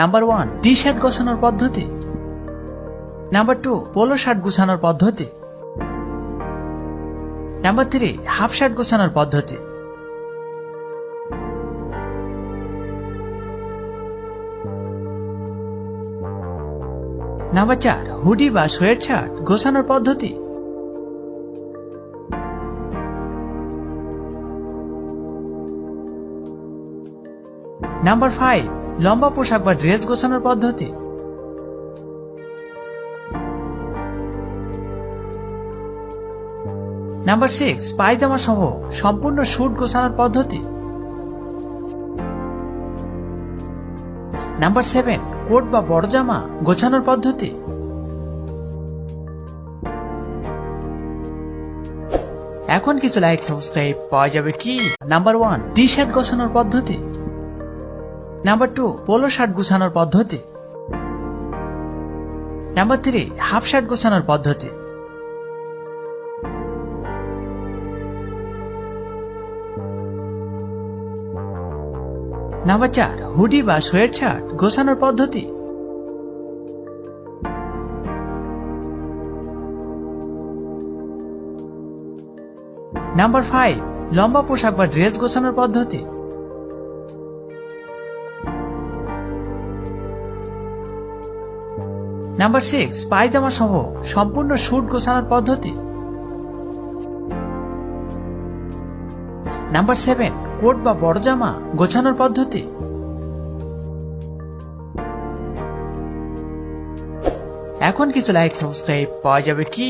Number one T shirt গোছানোর পদ্ধতি। Number two polo shirt গুছানোর পদ্ধতি। নাম্বার থ্রি হাফ শার্ট গোছানোর পদ্ধতি। নাম্বার চার হুডি বা সোয়েট শার্ট গোছানোর পদ্ধতি। নাম্বার ফাইভ লম্বা পোশাক বা ড্রেস গোছানোর পদ্ধতি? নাম্বার সিক্স, পায়জামা সহ সম্পূর্ণ শুট গোছানোর পদ্ধতি? নাম্বার সেভেন, কোট বা বড় জামা গোছানোর পদ্ধতি? এখন কিছু লাইক সাবস্ক্রাইব পাওয়া যাবে কি? নাম্বার ওয়ান টি শার্ট গোছানোর পদ্ধতি? নাম্বার টু পোলো শার্ট গুছানোর পদ্ধতি। নাম্বার থ্রি হাফ শার্ট গোছানোর পদ্ধতি। নাম্বার চার হুডি বা সোয়েট শার্ট গোছানোর পদ্ধতি। নাম্বার ফাইভ লম্বা পোশাক বা ড্রেস গোছানোর পদ্ধতি। নাম্বার সিক্স পায়জামা সহ সম্পূর্ণ সুট গোছানোর পদ্ধতি। নাম্বার সেভেন কোট বা বড় জামা গোছানোর পদ্ধতি। এখন কিছু লাইক সাবস্ক্রাইব পাওয়া যাবে কি?